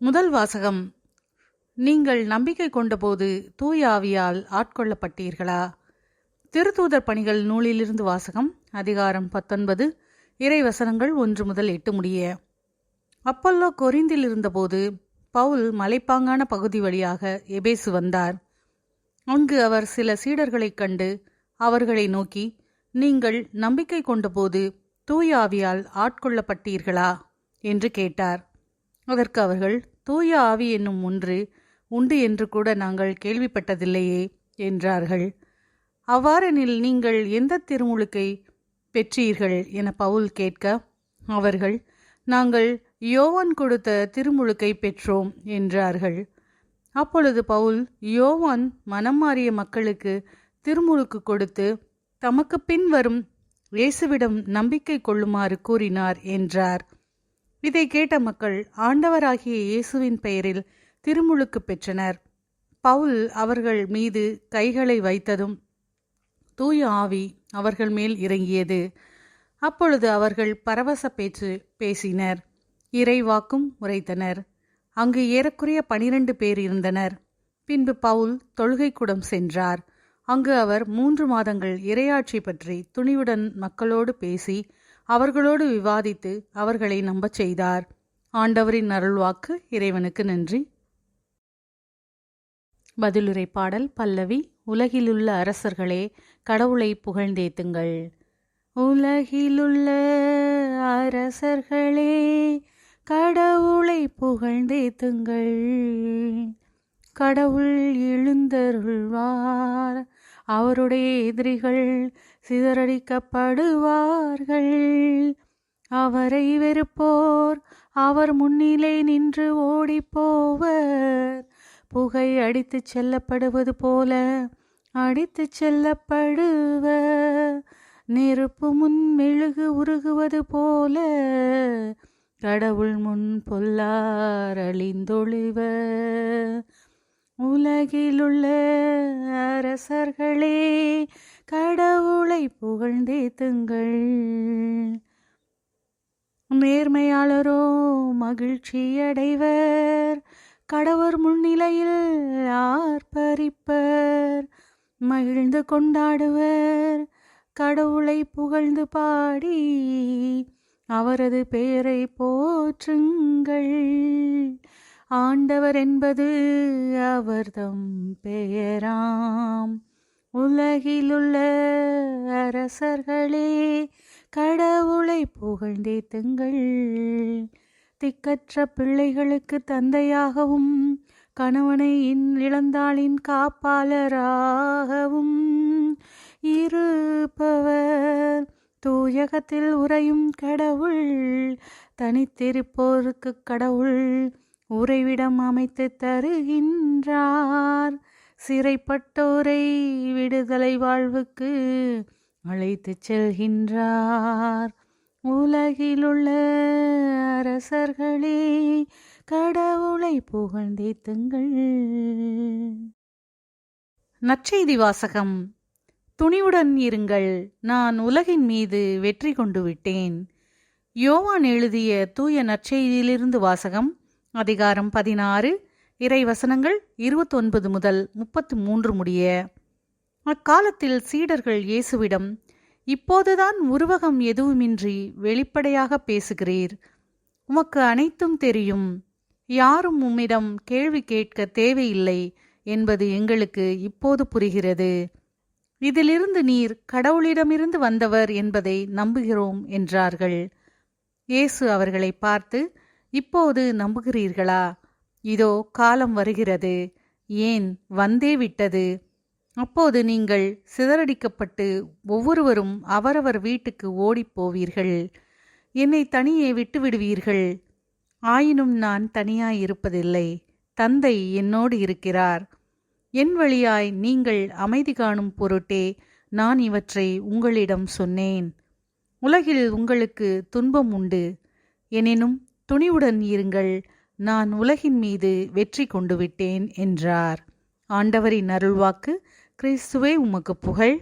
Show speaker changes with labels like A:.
A: முதல் வாசகம். நீங்கள் நம்பிக்கை கொண்டபோது தூய ஆவியால் ஆட்கொள்ளப்பட்டீர்களா? திருத்தூதர் பணிகள் நூலிலிருந்து வாசகம் அதிகாரம் பத்தொன்பது இறைவசனங்கள் ஒன்று முதல் எட்டு முடிய. அப்பல்லோ கொரிந்தில் இருந்தபோது பவுல் மலைப்பாங்கான பகுதி வழியாக எபேசு வந்தார். அங்கு அவர் சில சீடர்களைக் கண்டு அவர்களை நோக்கி நீங்கள் நம்பிக்கை கொண்டபோது தூயாவியால் ஆட்கொள்ளப்பட்டீர்களா? என்று கேட்டார். அதற்கு அவர்கள் தூய ஆவி என்னும் ஒன்று உண்டு என்று கூட நாங்கள் கேள்விப்பட்டதில்லையே என்றார்கள். அவ்வாறெனில் நீங்கள் எந்த திருமுழுக்கை பெற்றீர்கள்? என பவுல் கேட்க அவர்கள் நாங்கள் யோவான் கொடுத்த திருமுழுக்கை பெற்றோம் என்றார்கள். அப்பொழுது பவுல் யோவான் மனம் மாறிய மக்களுக்கு திருமுழுக்கு கொடுத்து தமக்கு பின் வரும் இயேசுவிடம் நம்பிக்கை கொள்ளுமாறு கூறினார் என்றார். இதை கேட்ட மக்கள் ஆண்டவராகிய இயேசுவின் பெயரில் திருமுழுக்கு பெற்றனர். பவுல் அவர்கள் மீது கைகளை வைத்ததும் தூய ஆவி அவர்கள் மேல் இறங்கியது. அப்பொழுது அவர்கள் பரவச பேச்சு பேசினர். இறைவாக்கும் உரைத்தனர் அங்கு ஏறக்குறைய பனிரெண்டு பேர் இருந்தனர். பின்பு பவுல் தொழுகைக்கூடம் சென்றார். அங்கு அவர் மூன்று மாதங்கள் இரையாட்சி பற்றி துணிவுடன் மக்களோடு பேசி அவர்களோடு விவாதித்து அவர்களை நம்பச் செய்தார். ஆண்டவரின் அருள்வாக்கு இறைவனுக்கு நன்றி. பதிலுரை பாடல் பல்லவி உலகிலுள்ள அரசர்களே கடவுளை புகழ்ந்தேத்துங்கள். உலகிலுள்ள அரசர்களே கடவுளை புகழ்ந்தேத்துங்கள். கடவுள் எழுந்தருள்வார். அவருடைய எதிரிகள் சிதறடிக்கப்படுவார்கள். அவரை வெறுப்போர் அவர் முன்னிலை நின்று ஓடிப்போவர். புகை அடித்துச் செல்லப்படுவது போல அடித்துச் செல்லப்படுவர். நெருப்பு முன் மெழுகு உருகுவது போல கடவுள் முன் பொல்லார் அழிந்தொழிவர். உலகிலுள்ள அரசர்களே கடவுளை புகழ்ந்தேத்துங்கள் நேர்மையாளரோ மகிழ்ச்சியடைவர். கடவுள் கடவுர் முன்னிலையில் ஆர்ப்பரிப்பர். மகிழ்ந்து கொண்டாடுவர். கடவுளை புகழ்ந்து பாடி அவரது பெயரை போற்றுங்கள். ஆண்டவர் என்பது அவர்தம் பெயராம். உலகிலுள்ள அரசர்களே கடவுளை புகழ்ந்தேத்துங்கள் திக்கற்ற பிள்ளைகளுக்கு தந்தையாகவும் கணவனை இழந்தாளின் காப்பாளராகவும். இருப்பவர் தூயகத்தில் உறையும் கடவுள் தனித்திருப்போருக்கு கடவுள். உறைவிடம் அமைத்து தருகின்றார். சிறைப்பட்டோரை விடுதலை வாழ்வுக்கு அழைத்து செல்கின்றார். உலகிலுள்ள அரசர்களே கடவுளை புகழ்ந்தேத்துங்கள் நற்செய்தி வாசகம். துணிவுடன் இருங்கள் நான் உலகின் மீது வெற்றி கொண்டு விட்டேன். யோவான் எழுதிய தூய நற்செய்தியிலிருந்து வாசகம். அதிகாரம் பதினாறு இறைவசனங்கள் இருபத்தொன்பது முதல் முப்பத்து மூன்று முடிய. அக்காலத்தில் சீடர்கள் இயேசுவிடம் இப்போதுதான் உருவகம் எதுவுமின்றி வெளிப்படையாக பேசுகிறீர். உமக்கு அனைத்தும் தெரியும். யாரும் உம்மிடம் கேள்வி கேட்க தேவையில்லை என்பது எங்களுக்கு இப்போது புரிகிறது. இதிலிருந்து நீர் கடவுளிடமிருந்து வந்தவர் என்பதை நம்புகிறோம் என்றார்கள். இயேசு அவர்களை பார்த்து இப்போது நம்புகிறீர்களா? இதோ காலம் வருகிறது. ஏன்? வந்தே விட்டது. அப்போது நீங்கள் சிதறடிக்கப்பட்டு ஒவ்வொருவரும் அவரவர் வீட்டுக்கு ஓடிப்போவீர்கள் என்னை தனியே விட்டுவிடுவீர்கள் ஆயினும் நான் தனியாயிருப்பதில்லை தந்தை என்னோடு இருக்கிறார். என் வழியாய் நீங்கள் அமைதி காணும் பொருட்டே நான் இவற்றை உங்களிடம் சொன்னேன். உலகில் உங்களுக்கு துன்பம் உண்டு. எனினும் துணிவுடன் இருங்கள். நான் உலகின் மீது வெற்றி கொண்டு விட்டேன் என்றார். ஆண்டவரின் அருள்வாக்கு கிறிஸ்துவே உமக்கு புகழ்.